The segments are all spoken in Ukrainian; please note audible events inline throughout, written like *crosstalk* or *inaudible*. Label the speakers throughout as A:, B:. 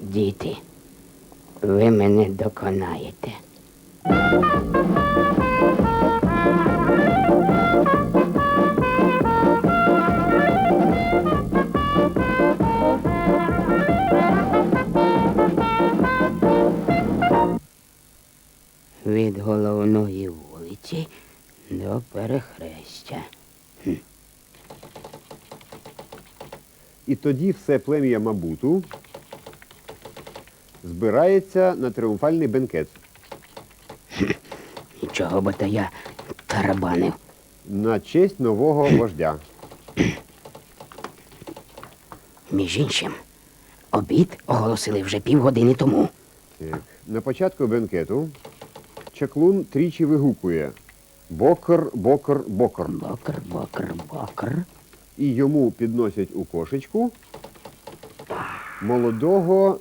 A: Діти, ви мене доконаєте. Від головної вулиці до перехрестя.
B: І тоді все плем'я Мабуту збирається на тріумфальний бенкет. *laughs*
A: Чого би то я тарабанив?
B: на честь нового вождя. *clears throat*
A: Між іншим, обід оголосили вже півгодини тому.
B: Так. На початку бенкету чаклун тричі вигукує Бокр, бокр, бокр.
A: Бокр, бокр, бокр.
B: І йому підносять у кошечку молодого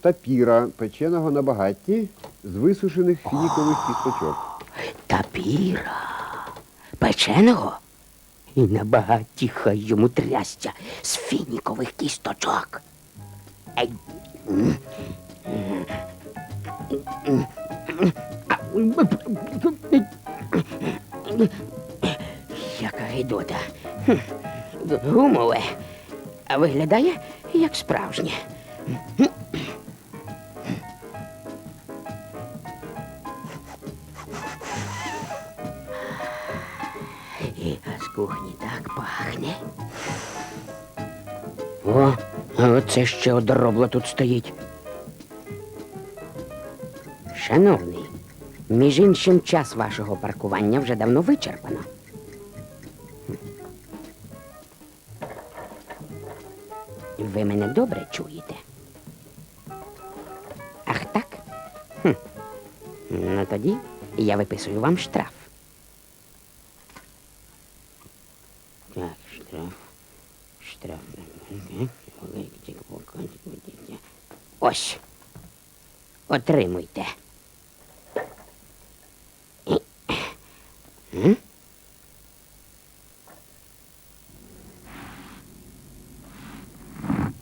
B: тапіра, печеного на багатті з висушених фінікових кісточок.
A: Тапіра. Печеного. І на багаті хай йому трясця з фінікових кісточок. Яка гидота. Гумове. А виглядає як справжнє. А з кухні так пахне. О, а оце ще одоробла тут стоїть. Шановний, між іншим, час вашого паркування вже давно вичерпано. Ви мене добре чуєте? Ах так? Хм. Ну тоді я виписую вам штраф. Так, штраф. Штраф. Ось. Отримуйте.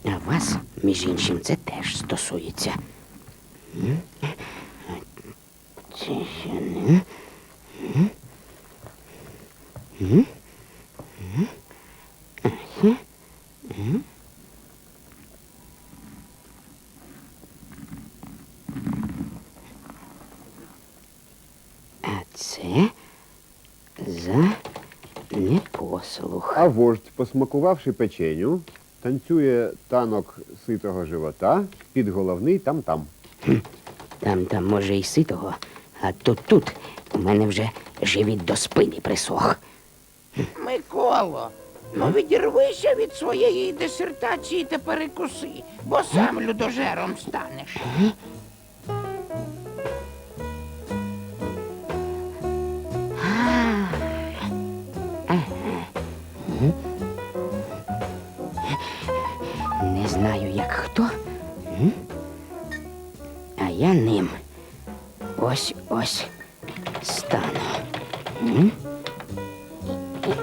A: А вас, між іншим, це теж стосується. М? Це ще не. М? М? М? Ага. М? А це за непослух.
B: А вождь, посмакувавши печеню, танцює танок ситого живота під головний там-там.
A: Там, там, може, і ситого, а тут тут у мене вже живіт до спини присох.
C: Миколо, ну відірвися від своєї дисертації та перекуси, бо сам людожером станеш.
A: М? Ось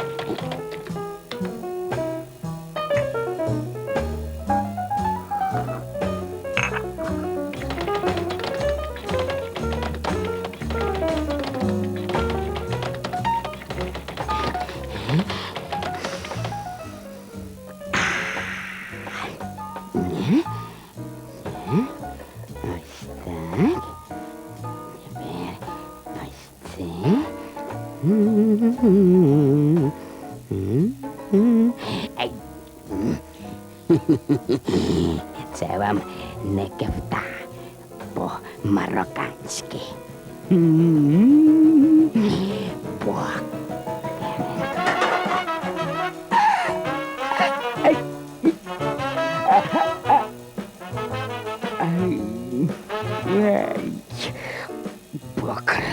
A: Вам не кефта по-марокканськи. По. Покр.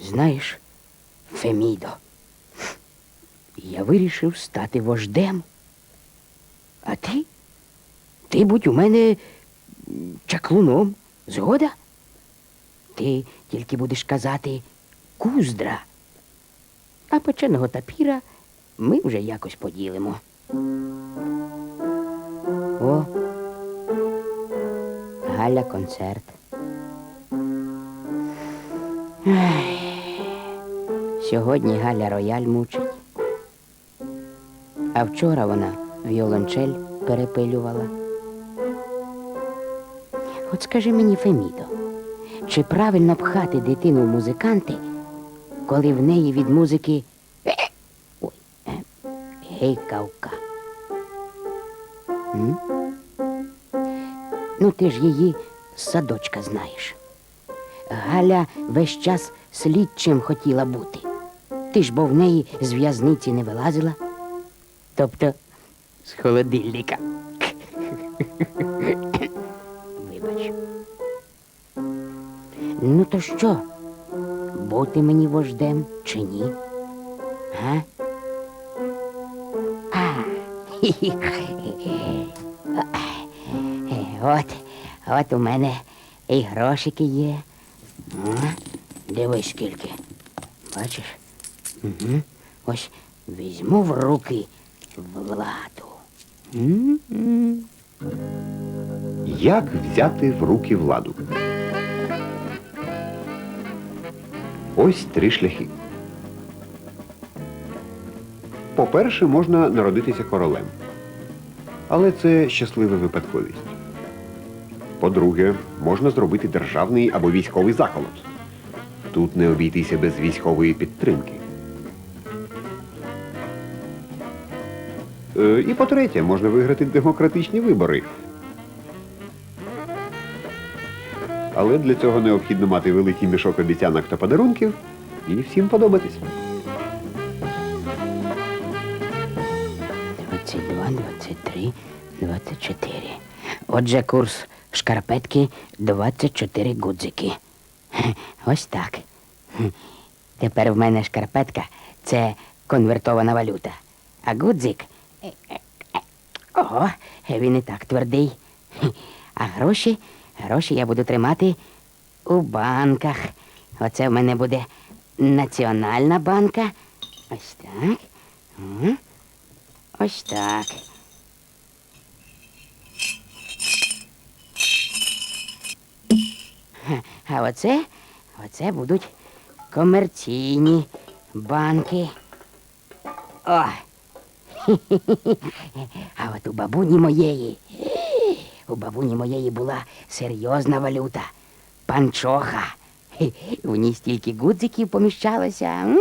A: Знаєш, Фемідо, я вирішив стати вождем. А ти? Ти будь у мене чаклуном. Згода? Ти тільки будеш казати куздра. А печеного тапіра ми вже якось поділимо. О. Галя концерт. Ай. Сьогодні Галя рояль мучить. А вчора вона віолончель перепилювала. От скажи мені, Фемідо, чи правильно пхати дитину в музиканти, коли в неї від музики ой, е, гейкавка? М? Ну, ти ж її садочка знаєш. Галя весь час слідчим хотіла бути. Ти ж бо в неї з в'язниці не вилазила. Тобто з холодильника. Вибач. Ну то що? Бути мені вождем чи ні? Га? А. От, от у мене і грошики є. Дивись скільки. Бачиш? Угу. Ось візьму в руки владу.
B: Як взяти в руки владу? Ось три шляхи. По-перше, можна народитися королем. Але це щаслива випадковість. По-друге, можна зробити державний або військовий заколот. Тут не обійтися без військової підтримки. І по-третє, можна виграти демократичні вибори. Але для цього необхідно мати великий мішок обіцянок та подарунків і всім подобатись.
A: 22, 23, 24. Отже, курс шкарпетки 24 гудзики. Ось так. Тепер в мене шкарпетка це конвертована валюта. А гудзик. Ого, він і так твердий. А гроші, гроші я буду тримати у банках. Оце в мене буде національна банка. Ось так. Ось так. А оце, оце будуть комерційні банки. О! А от у бабуні моєї, у бабуні моєї була серйозна валюта. Панчоха. В ній стільки гудзиків поміщалося.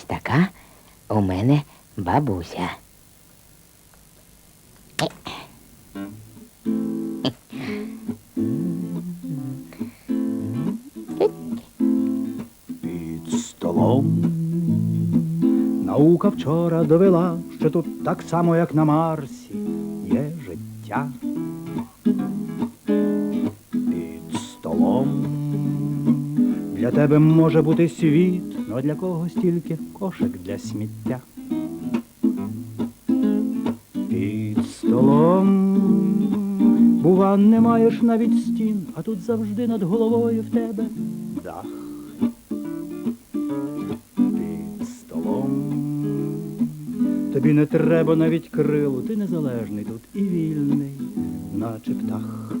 A: Ось така у мене бабуся.
D: Під столом наука вчора довела, що тут так само, як на Марсі, є життя. Під столом для тебе може бути світ, но для когось тільки кошик для сміття. Під столом бува, не маєш навіть стін, а тут завжди над головою в тебе дах. Під столом тобі не треба навіть крилу, ти незалежний тут і вільний, наче птах.